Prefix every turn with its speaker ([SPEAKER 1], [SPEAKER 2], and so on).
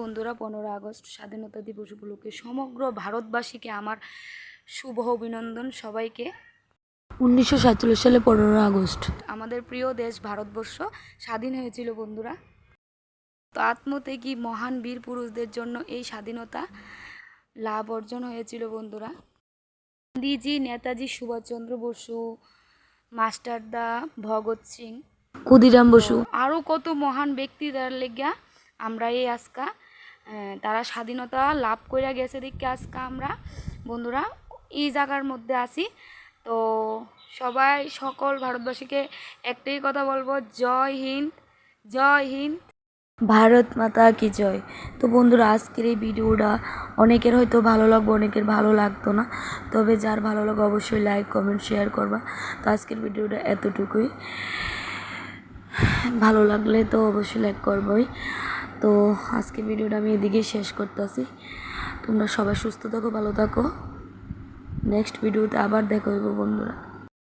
[SPEAKER 1] বন্ধুরা পনেরো আগস্ট স্বাধীনতা দিবস উপলক্ষে সমগ্র ভারতবাসীকে আমার শুভ অভিনন্দন সবাইকে।
[SPEAKER 2] উনিশশো সাতচল্লিশ সালে পনেরো আগস্ট।
[SPEAKER 1] আমাদের প্রিয় দেশ ভারতবর্ষ স্বাধীন হয়েছিল বন্ধুরা। তো আত্মত্যাগী মহান বীর পুরুষদের জন্য এই স্বাধীনতা লাভ অর্জন হয়েছিল বন্ধুরা? গান্ধীজি নেতাজি সুভাষচন্দ্র বসু মাস্টারদা ভগৎ সিং।
[SPEAKER 2] ক্ষুদিরাম বসু।
[SPEAKER 1] আরও কত মহান ব্যক্তিদের লেগা আমরা এই আজকা তারা স্বাধীনতা লাভ করে গেছে দেখে আজকে আমরা বন্ধুরা এই জায়গার মধ্যে আছি। তো সবাই, সকল ভারতবাসীকে একটাই কথা বলব, জয় হিন্দ জয় হিন্দ।
[SPEAKER 2] ভারত মাতা কি জয়? তো বন্ধুরা, আজকের এই ভিডিওটা অনেকের হয়তো ভালো লাগবে, অনেকের ভালো লাগতো না। তবে যার ভালো লাগে অবশ্যই লাইক কমেন্ট শেয়ার করবা। তো আজকের ভিডিওটা এতটুকুই। ভালো লাগলে তো অবশ্যই লাইক করবই। তো আজকে ভিডিওটা আমি এদিকেই শেষ করতেছি। তোমরা সবাই সুস্থ থাকো, ভালো থাকো। নেক্সট ভিডিওতে আবার দেখা হইব, বন্ধুরা।